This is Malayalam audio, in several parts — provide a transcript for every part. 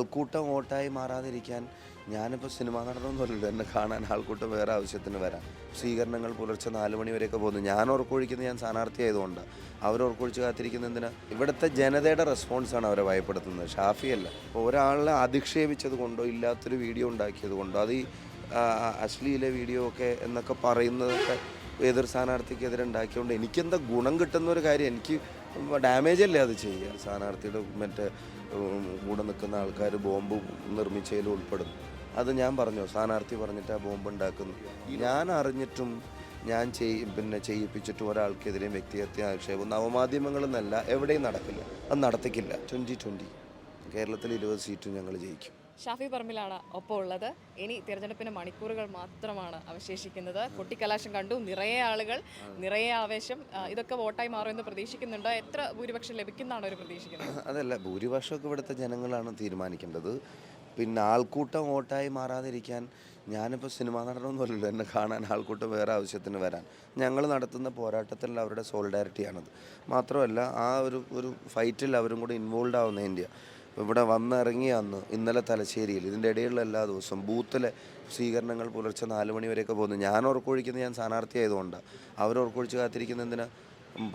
ആൾക്കൂട്ടം വോട്ടായി മാറാതിരിക്കാൻ ഞാനിപ്പോൾ സിനിമ നടനൊന്നുമല്ലല്ലോ എന്നെ കാണാൻ ആൾക്കൂട്ടം വേറെ ആവശ്യത്തിന് വരാം. സ്വീകരണങ്ങൾ പുലർച്ചെ നാല് മണി വരെയൊക്കെ പോകുന്നു. ഞാൻ ഉറക്കൊഴിക്കുന്നത് ഞാൻ സ്ഥാനാർത്ഥി ആയതുകൊണ്ട്. അവർ ഉറക്കൊഴിച്ച് കാത്തിരിക്കുന്ന എന്തിനാ? ഇവിടുത്തെ ജനതയുടെ റെസ്പോൺസാണ് അവരെ ഭയപ്പെടുത്തുന്നത്. ഷാഫിയല്ല ഇപ്പോൾ ഒരാളെ അധിക്ഷേപിച്ചത് കൊണ്ടോ ഇല്ലാത്തൊരു വീഡിയോ ഉണ്ടാക്കിയത് കൊണ്ടോ അത് ഈ അശ്ലീല വീഡിയോ ഒക്കെ എന്നൊക്കെ പറയുന്നതൊക്കെ എതിർ സ്ഥാനാർത്ഥിക്കെതിരെ ഉണ്ടാക്കിയതുകൊണ്ട് എനിക്കെന്താ ഗുണം കിട്ടുന്ന ഒരു കാര്യം? എനിക്ക് ഡാമേജ് അല്ലേ അത് ചെയ്യുക? സ്ഥാനാർത്ഥിയുടെ മറ്റേ കൂടെ നിൽക്കുന്ന ആൾക്കാർ ബോംബ് നിർമ്മിച്ചതിൽ ഉൾപ്പെടുന്നു. അത് ഞാൻ പറഞ്ഞു സ്ഥാനാർത്ഥി പറഞ്ഞിട്ട് ആ ബോംബ് ഉണ്ടാക്കുന്നു. ഞാൻ അറിഞ്ഞിട്ടും ഞാൻ ചെയ് പിന്നെ ചെയ്യിപ്പിച്ചിട്ടും ഒരാൾക്കെതിരെയും വ്യക്തിഹത്യ ആക്ഷേപം നവമാധ്യമങ്ങളെന്നല്ല എവിടെയും നടക്കില്ല. അത് നടത്തിക്കില്ല. ട്വന്റി ട്വന്റി കേരളത്തിൽ ഇരുപത് സീറ്റും ഞങ്ങൾ ജയിക്കും. ഷാഫി പറമ്പിലാണ് ഒപ്പം ഉള്ളത്. ഇനി തിരഞ്ഞെടുപ്പിന് മണിക്കൂറുകൾ മാത്രമാണ് അവശേഷിക്കുന്നത്. കൊട്ടിക്കലാശം കണ്ടു. നിറയെ ആളുകൾ നിറയെ ആവേശം. ഇതൊക്കെ വോട്ടായി മാറുമെന്ന് പ്രതീക്ഷിക്കുന്നുണ്ട്. എത്ര ഭൂരിപക്ഷം ലഭിക്കുന്നതാണ് ഒരു പ്രതീക്ഷിക്കുന്നത്? അതല്ല ഭൂരിപക്ഷമൊക്കെ ഇവിടുത്തെ ജനങ്ങളാണ് തീരുമാനിക്കേണ്ടത്. പിന്നെ ആൾക്കൂട്ടം വോട്ടായി മാറാതിരിക്കാൻ ഞാനിപ്പോൾ സിനിമാ നടനൊന്നുമല്ലല്ലോ എന്നെ കാണാൻ ആൾക്കൂട്ടം വേറെ ആവശ്യത്തിന് വരാൻ. ഞങ്ങൾ നടത്തുന്ന പോരാട്ടത്തിൽ അവരുടെ സോളിഡാരിറ്റിയാണത് മാത്രമല്ല ആ ഒരു ഒരു ഫൈറ്റിൽ അവരും കൂടി ഇൻവോൾവ് ആവുന്ന ഇന്ത്യ. ഇവിടെ വന്നിറങ്ങിയ അന്ന് ഇന്നലെ തലശ്ശേരിയിൽ ഇതിന്റെ ഇടയിലുള്ള എല്ലാ ദിവസവും ബൂത്തിലെ സ്വീകരണങ്ങൾ പുലർച്ചെ നാല് മണി വരെയൊക്കെ പോകുന്നു. ഞാൻ ഉറക്കൊഴിക്കുന്ന ഞാൻ സ്ഥാനാർത്ഥി ആയതുകൊണ്ടാണ് അവർ ഉറക്കൊഴിച്ച് കാത്തിരിക്കുന്ന എന്തിനാ?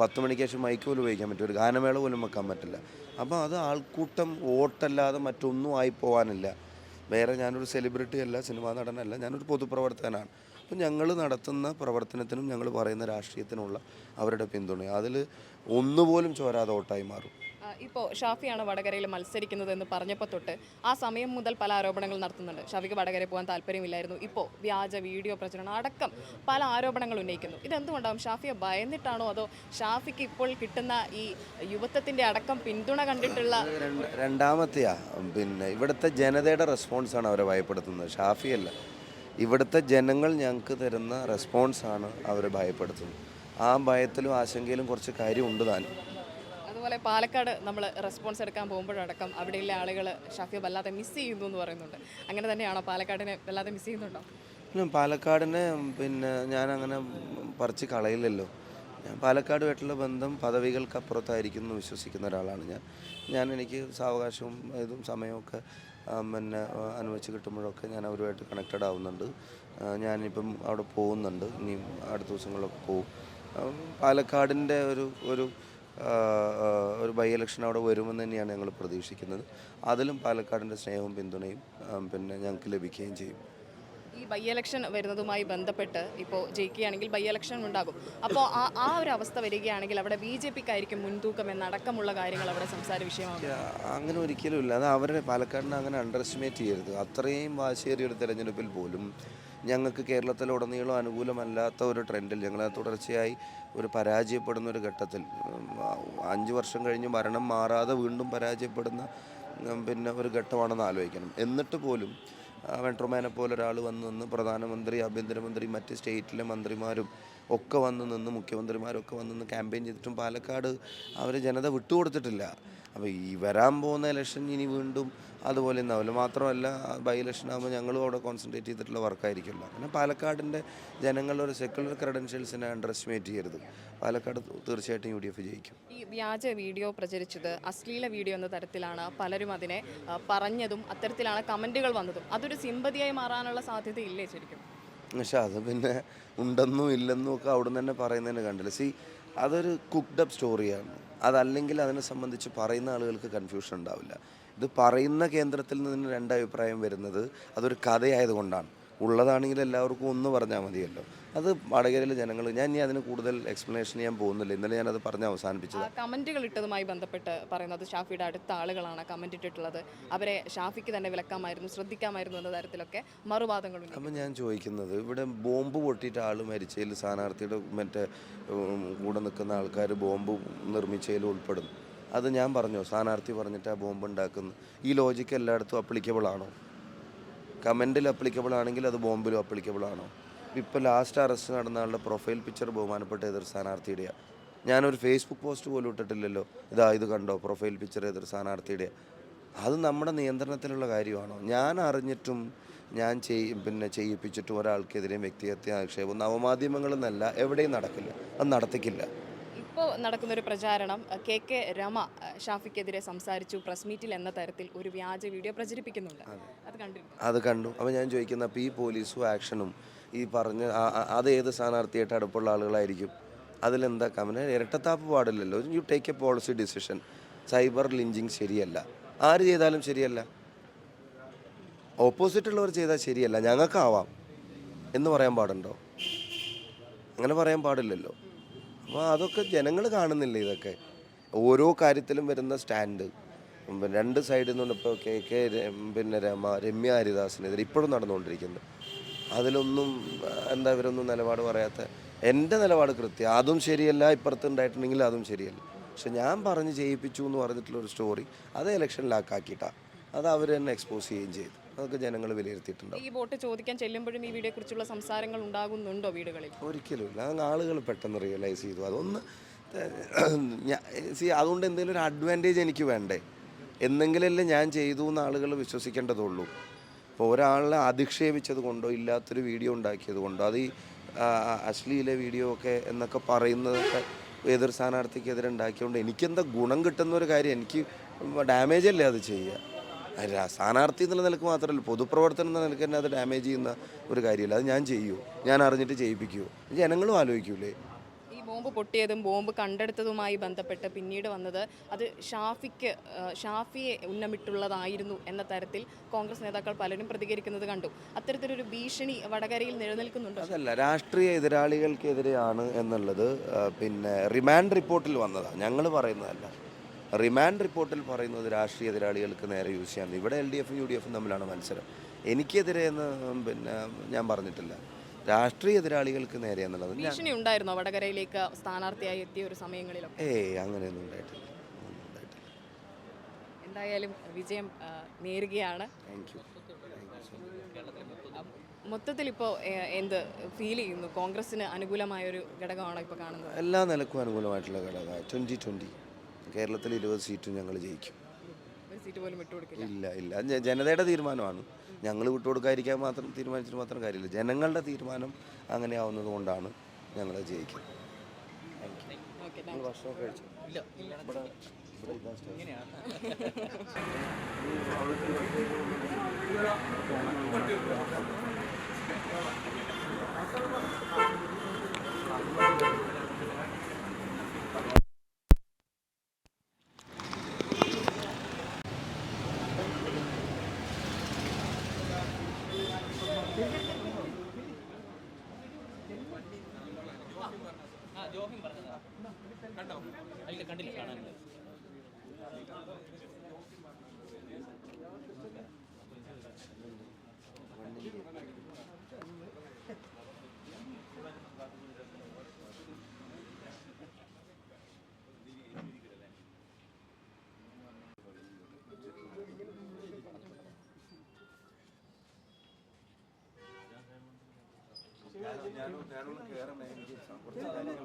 പത്ത് മണിക്ക് ശേഷം മൈക്ക് പോലും ഉപയോഗിക്കാൻ പറ്റും ഒരു ഗാനമേള പോലും വെക്കാൻ പറ്റില്ല. അപ്പോൾ അത് ആൾക്കൂട്ടം വോട്ടല്ലാതെ മറ്റൊന്നും ആയി പോകാനില്ല വേറെ ഞാനൊരു സെലിബ്രിറ്റി അല്ല സിനിമാ നടനല്ല ഞാനൊരു പൊതുപ്രവർത്തകനാണ്. അപ്പം ഞങ്ങൾ നടത്തുന്ന പ്രവർത്തനത്തിനും ഞങ്ങൾ പറയുന്ന രാഷ്ട്രീയത്തിനുള്ള അവരുടെ പിന്തുണ അതിൽ ഒന്നുപോലും ചോരാതെ ഓട്ടായി മാറും. ഇപ്പോൾ ഷാഫിയാണ് വടകരയിൽ മത്സരിക്കുന്നത് എന്ന് പറഞ്ഞപ്പോൾ തൊട്ട് ആ സമയം മുതൽ പല ആരോപണങ്ങൾ നടത്തുന്നുണ്ട്. ഷാഫിക്ക് വടകരയിൽ പോകാൻ താല്പര്യമില്ലായിരുന്നു. ഇപ്പോൾ വ്യാജ വീഡിയോ പ്രചരണം അടക്കം പല ആരോപണങ്ങൾ ഉന്നയിക്കുന്നു. ഇതെന്തുകൊണ്ടാവും? ഷാഫിയെ ഭയന്നിട്ടാണോ അതോ ഷാഫിക്ക് ഇപ്പോൾ കിട്ടുന്ന ഈ യുവത്വത്തിന്റെ അടക്കം പിന്തുണ കണ്ടിട്ടുള്ള രണ്ടാമത്തെയാ. പിന്നെ ഇവിടുത്തെ ജനതയുടെ റെസ്പോൺസാണ് അവരെ ഭയപ്പെടുത്തുന്നത്. ഷാഫിയല്ല. ഇവിടുത്തെ ജനങ്ങൾ ഞങ്ങൾക്ക് തരുന്ന റെസ്പോൺസാണ് അവരെ ഭയപ്പെടുത്തുന്നത്. ആ ഭയത്തിലും ആശങ്കയിലും കുറച്ച് കാര്യമുണ്ട് താനും അതുപോലെ പാലക്കാട് നമ്മൾ റെസ്പോൺസ് എടുക്കാൻ പോകുമ്പോഴടക്കം അവിടെയുള്ള ആളുകൾ ഷാഫിയെ വല്ലാതെ മിസ് ചെയ്യുന്നു എന്ന് പറയുന്നുണ്ട്. അങ്ങനെ തന്നെയാണോ പാലക്കാടിനെ വല്ലാതെ മിസ് ചെയ്യുന്നുണ്ടോ? പാലക്കാടിനെ പിന്നെ ഞാൻ അങ്ങനെ പറിച്ച് കളയില്ലല്ലോ. ഞാൻ പാലക്കാടുമായിട്ടുള്ള ബന്ധം പദവികൾക്കപ്പുറത്തായിരിക്കും എന്ന് വിശ്വസിക്കുന്ന ഒരാളാണ് ഞാൻ. ഞാൻ എനിക്ക് സാവകാശവും ഇതും സമയമൊക്കെ പിന്നെ അനുവദിച്ച് കിട്ടുമ്പോഴൊക്കെ ഞാൻ അവരുമായിട്ട് കണക്റ്റഡ് ആവുന്നുണ്ട്. ഞാനിപ്പം അവിടെ പോകുന്നുണ്ട്. ഇനിയും അടുത്ത ദിവസങ്ങളിലൊക്കെ പോകും. പാലക്കാടിന്റെ ഒരു ഒരു ഒരു ബൈ ഇലക്ഷൻ അവിടെ വരുമെന്ന് തന്നെയാണ് ഞങ്ങൾ പ്രതീക്ഷിക്കുന്നത്. അതിലും പാലക്കാടിന്റെ സ്നേഹവും പിന്തുണയും പിന്നെ ഞങ്ങൾക്ക് ലഭിക്കുകയും ചെയ്യും. ഈ ബൈ ഇലക്ഷൻ വരുന്നതുമായി ബന്ധപ്പെട്ട് ഇപ്പോൾ ജയിക്കുകയാണെങ്കിൽ ബൈ ഇലക്ഷൻ ഉണ്ടാകും. അപ്പോൾ ആ ആ ഒരു അവസ്ഥ വരികയാണെങ്കിൽ അവിടെ ബി ജെ പിക്കായിരിക്കും മുൻതൂക്കം എന്നടക്കമുള്ള കാര്യങ്ങൾ അവിടെ സംസാര വിഷയമാകും. അങ്ങനെ ഒരിക്കലും ഇല്ല. അത് അവരുടെ പാലക്കാടിനെ അങ്ങനെ അണ്ടർ എസ്റ്റിമേറ്റ് ചെയ്യരുത്. അത്രയും വാശിയേറിയ ഒരു തെരഞ്ഞെടുപ്പിൽ പോലും ഞങ്ങൾക്ക് കേരളത്തിലുടനീളം അനുകൂലമല്ലാത്ത ഒരു ട്രെൻഡിൽ ഞങ്ങൾ തുടർച്ചയായി ഒരു പരാജയപ്പെടുന്ന ഒരു ഘട്ടത്തിൽ അഞ്ച് വർഷം കഴിഞ്ഞ് ഭരണം മാറാതെ വീണ്ടും പരാജയപ്പെടുന്ന പിന്നെ ഒരു ഘട്ടമാണെന്ന് ആലോചിക്കണം. എന്നിട്ട് പോലും ആ, വെൺട്രോമാനെ പോലെ ഒരാൾ വന്ന് നിന്ന് പ്രധാനമന്ത്രി ആഭ്യന്തരമന്ത്രി മറ്റ് സ്റ്റേറ്റിലെ മന്ത്രിമാരും ഒക്കെ വന്ന് നിന്ന് മുഖ്യമന്ത്രിമാരൊക്കെ വന്ന് നിന്ന് ക്യാമ്പയിൻ ചെയ്തിട്ടും പാലക്കാട് അവർ ജനത വിട്ടുകൊടുത്തിട്ടില്ല. അപ്പോൾ ഈ വരാൻ പോകുന്ന ഇലക്ഷൻ ഇനി വീണ്ടും അതുപോലെ ഉണ്ടാവില്ല മാത്രമല്ല ബൈ ഇലക്ഷൻ ആകുമ്പോൾ ഞങ്ങളും അവിടെ കോൺസെൻട്രേറ്റ് ചെയ്തിട്ടുള്ള വർക്കായിരിക്കുമല്ലോ പിന്നെ പാലക്കാടിന്റെ ജനങ്ങളുടെ ഒരു സെക്കുലർ ക്രെഡൻഷ്യൽസിനെ അണ്ടർ എസ്റ്റിമേറ്റ് ചെയ്യരുത്. പാലക്കാട് തീർച്ചയായിട്ടും യു ഡി എഫ് ജയിക്കും. ഈ വ്യാജ വീഡിയോ പ്രചരിച്ചത് അശ്ലീല വീഡിയോ എന്ന തരത്തിലാണ് പലരും അതിനെ പറഞ്ഞതും അത്തരത്തിലാണ് കമന്റുകൾ വന്നതും. അതൊരു സിമ്പതിയായി മാറാനുള്ള സാധ്യത ഇല്ലേ ശരിക്കും? പക്ഷെ അത് പിന്നെ ഉണ്ടെന്നും ഇല്ലെന്നും ഒക്കെ അവിടെ നിന്ന് തന്നെ പറയുന്നതിന് കണ്ടില്ല? സി അതൊരു കുക്ഡ് അപ്പ് സ്റ്റോറിയാണ് അതല്ലെങ്കിൽ അതിനെ സംബന്ധിച്ച് പറയുന്ന ആളുകൾക്ക് കൺഫ്യൂഷൻ ഉണ്ടാവില്ല. ഇത് പറയുന്ന കേന്ദ്രത്തിൽ നിന്ന് രണ്ട് അഭിപ്രായം വരുന്നത് അതൊരു കഥയായതുകൊണ്ടാണ്. ഉള്ളതാണെങ്കിൽ എല്ലാവർക്കും ഒന്ന് പറഞ്ഞാൽ മതിയല്ലോ. അത് വടകരയിലെ ജനങ്ങൾ ഞാൻ ഇനി അതിന് കൂടുതൽ എക്സ്പ്ലനേഷൻ ചെയ്യാൻ പോകുന്നില്ല. ഇന്നലെ ഞാനത് പറഞ്ഞ് അവസാനിപ്പിച്ചത്. കമന്റുകൾ ഇട്ടതുമായി ബന്ധപ്പെട്ട് പറയുന്നത് ഷാഫിയുടെ അടുത്ത ആളുകളാണ് കമന്റ് ഇട്ടിട്ടുള്ളത്. അവരെ ഷാഫിക്ക് തന്നെ വിലക്കാമായിരുന്നു ശ്രദ്ധിക്കാമായിരുന്നു എന്ന തരത്തിലൊക്കെ മറുവാദങ്ങളുണ്ട്. അപ്പം ഞാൻ ചോദിക്കുന്നത് ഇവിടെ ബോംബ് പൊട്ടിയിട്ട് ആൾ മരിച്ചതിൽ സ്ഥാനാർത്ഥിയുടെ മറ്റേ കൂടെ നിൽക്കുന്ന ആൾക്കാർ ബോംബ് നിർമ്മിച്ചതിൽ ഉൾപ്പെടുന്നു. അത് ഞാൻ പറഞ്ഞു? സ്ഥാനാർത്ഥി പറഞ്ഞിട്ട് ആ ബോംബ് ഉണ്ടാക്കുന്നു. ഈ ലോജിക്ക് എല്ലായിടത്തും അപ്ലിക്കബിൾ ആണോ? കമന്റിൽ അപ്ലിക്കബിൾ ആണെങ്കിൽ അത് ബോംബിലും അപ്ലിക്കബിൾ ആണോ? ഇപ്പോൾ ലാസ്റ്റ് അറസ്റ്റ് നടന്ന ആളുടെ പ്രൊഫൈൽ പിക്ചർ ബഹുമാനപ്പെട്ട എതിർ സ്ഥാനാർത്ഥിയുടെയാണ് ഞാനൊരു ഫേസ്ബുക്ക് പോസ്റ്റ് പോലും ഇട്ടിട്ടില്ലല്ലോ. ഇതാ ഇത് കണ്ടോ? പ്രൊഫൈൽ പിക്ചർ എതിർ സ്ഥാനാർത്ഥിയുടെ അത് നമ്മുടെ നിയന്ത്രണത്തിലുള്ള കാര്യമാണോ? ഞാൻ അറിഞ്ഞിട്ടും ഞാൻ ചെയ്യും പിന്നെ ചെയ്യിപ്പിച്ചിട്ടും ഒരാൾക്കെതിരെയും വ്യക്തിഹത്യ ആക്ഷേപം നവമാധ്യമങ്ങളെന്നല്ല എവിടെയും നടക്കില്ല. അത് നടത്തിക്കില്ല. ഇപ്പോൾ നടക്കുന്ന ഒരു പ്രചാരണം കെ കെ രമ ഷാഫിക്കെതിരെ സംസാരിച്ചു പ്രസ് മീറ്റിൽ എന്ന തരത്തിൽ ഒരു വ്യാജ വീഡിയോ പ്രചരിപ്പിക്കുന്നുണ്ട്. അത്. കണ്ടിരുന്നു? അത് കണ്ടു. അപ്പോൾ ഞാൻ ചോദിക്കുന്ന അപ്പോൾ ഈ പോലീസും ആക്ഷനും ഈ പറഞ്ഞ അത് ഏത് സ്ഥാനാർത്ഥിയായിട്ട് അടുപ്പുള്ള ആളുകളായിരിക്കും? അതിലെന്താ കമന ഇരട്ടത്താപ്പ് പാടില്ലല്ലോ. You take a policy decision cyber lynching ശരിയല്ല. ആര് ചെയ്താലും ശരിയല്ല. ഓപ്പോസിറ്റ് ഉള്ളവർ ചെയ്താൽ ശരിയല്ല. ഞങ്ങൾക്കാവാം. എന്ന് പറയാൻ പാടുണ്ടോ? അങ്ങനെ പറയാൻ പാടില്ലല്ലോ. അപ്പോൾ അതൊക്കെ ജനങ്ങൾ കാണുന്നില്ല ഇതൊക്കെ? ഓരോ കാര്യത്തിലും വരുന്ന സ്റ്റാൻഡ്. രണ്ട് സൈഡിൽ നിന്നും ഇപ്പോൾ കെ കെ പിന്നെ രമ രമ്യ ഹരിദാസിനെതിരെ ഇപ്പോഴും നടന്നുകൊണ്ടിരിക്കുന്നത് അതിലൊന്നും എന്താ ഇവരൊന്നും നിലപാട് പറയാത്ത എന്റെ നിലപാട് കൃത്യം. അതും ശരിയല്ല ഇപ്പുറത്ത് ഉണ്ടായിട്ടുണ്ടെങ്കിൽ അതും ശരിയല്ല. പക്ഷെ ഞാൻ പറഞ്ഞ് ചെയ്യിപ്പിച്ചു എന്ന് പറഞ്ഞിട്ടുള്ള ഒരു സ്റ്റോറി അത് ഇലക്ഷനിലാക്കാക്കിയിട്ടാണ് അത് അവർ തന്നെ എക്സ്പോസ് ചെയ്യുകയും ചെയ്തു. അതൊക്കെ ജനങ്ങൾ വിലയിരുത്തിയിട്ടുണ്ട് ഈ വോട്ട് ചോദിക്കാൻ ചെല്ലുമ്പോഴും ഈ വീഡിയോ കുറിച്ചുള്ള സംസാരങ്ങൾ ഉണ്ടാകുന്നുണ്ടോ വീടുകളിൽ? ഒരിക്കലുമില്ല അത് ആളുകൾ പെട്ടെന്ന് റിയലൈസ് ചെയ്തു. അതൊന്ന് സി അതുകൊണ്ട് എന്തെങ്കിലും ഒരു അഡ്വാന്റേജ് എനിക്ക് വേണ്ടേ? എന്തെങ്കിലല്ലേ ഞാൻ ചെയ്തു എന്ന് ആളുകൾ വിശ്വസിക്കേണ്ടതുള്ളൂ. ഇപ്പോൾ ഒരാളെ അധിക്ഷേപിച്ചത് കൊണ്ടോ ഇല്ലാത്തൊരു വീഡിയോ ഉണ്ടാക്കിയത് കൊണ്ടോ അത് ഈ അശ്ലീല വീഡിയോ ഒക്കെ എന്നൊക്കെ പറയുന്നതൊക്കെ ഏതൊരു സ്ഥാനാർത്ഥിക്കെതിരെ ഉണ്ടാക്കിയതുകൊണ്ട് എനിക്കെന്താ ഗുണം കിട്ടുന്ന ഒരു കാര്യം? എനിക്ക് ഡാമേജ് അല്ലേ അത് ചെയ്യുക? സ്ഥാനാർത്ഥി എന്നുള്ള നിലയ്ക്ക് മാത്രമല്ല പൊതുപ്രവർത്തനം എന്ന നിലയ്ക്ക് തന്നെ അത് ഡാമേജ് ചെയ്യുന്ന ഒരു കാര്യമില്ല. അത് ഞാൻ ചെയ്യൂ. ഞാൻ അറിഞ്ഞിട്ട് ചെയ്യിപ്പിക്കൂ. ജനങ്ങളും ആലോചിക്കൂലേ? ഈ ബോംബ് പൊട്ടിയതും ബോംബ് കണ്ടെടുത്തതുമായി ബന്ധപ്പെട്ട് പിന്നീട് വന്നത് അത് ഷാഫിക്ക് ഷാഫിയെ ഉന്നമിട്ടുള്ളതായിരുന്നു എന്ന തരത്തിൽ കോൺഗ്രസ് നേതാക്കൾ പലരും പ്രതികരിക്കുന്നത് കണ്ടു. അത്തരത്തിലൊരു ഭീഷണി വടകരയിൽ നിലനിൽക്കുന്നുണ്ട്? അതല്ല രാഷ്ട്രീയ എതിരാളികൾക്കെതിരെയാണ് എന്നുള്ളത് പിന്നെ റിമാൻഡ് റിപ്പോർട്ടിൽ വന്നതാണ് ഞങ്ങൾ പറയുന്നതല്ല. റിമാൻഡ് റിപ്പോർട്ടിൽ പറയുന്നത് രാഷ്ട്രീയ എതിരാളികൾക്ക് നേരെ യൂസ് ചെയ്യാൻ. ഇവിടെ എൽ ഡി എഫും യു ഡി എഫും തമ്മിലാണ് മത്സരം. എനിക്കെതിരെ എന്ന് പിന്നെ ഞാൻ പറഞ്ഞിട്ടില്ല. രാഷ്ട്രീയ എതിരാളികൾക്ക് നേരെ എന്നുള്ളത് ഭീഷണി ഉണ്ടായിരുന്നോ വടകരയിലേക്ക് സ്ഥാനാർത്ഥിയായി എത്തിയ ഒരു സമയങ്ങളിലൊക്കെ? ഏയ് അങ്ങനെയൊന്നും ഉണ്ടായിട്ടില്ല. എന്തായാലും വിജയം നേരുകയാണ്. മൊത്തത്തിൽ ഇപ്പോൾ എന്ത് ഫീൽ ചെയ്യുന്നു? കോൺഗ്രസിന് അനുകൂലമായ ഒരു ഘടകമാണോ ഇപ്പോൾ കാണുന്നത്? എല്ലാ നിലക്കും അനുകൂലമായിട്ടുള്ള ഘടകമാണ് ട്വന്റി ട്വന്റി കേരളത്തിൽ ഇരുപത് സീറ്റും ഞങ്ങൾ ജയിക്കും. സീറ്റ് പോലും ഇല്ല ഇല്ല. ജ- ജനതയുടെ തീരുമാനമാണ്. ഞങ്ങൾ വിട്ടുകൊടുക്കാതിരിക്കാൻ മാത്രം തീരുമാനിച്ചിട്ട് മാത്രം കാര്യമില്ല. ജനങ്ങളുടെ തീരുമാനം അങ്ങനെ ആവുന്നത് കൊണ്ടാണ് ഞങ്ങൾ ജയിക്കുന്നത് ഓക്കെ താങ്ക് ഭക്ഷണമൊക്കെ ഞാനും ഞാനും കയറണേ എനിക്ക് കുറച്ച് കാര്യങ്ങൾ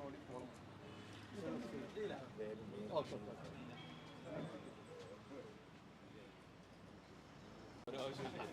ഓടി പോകണം ഒരാവശ്യമില്ല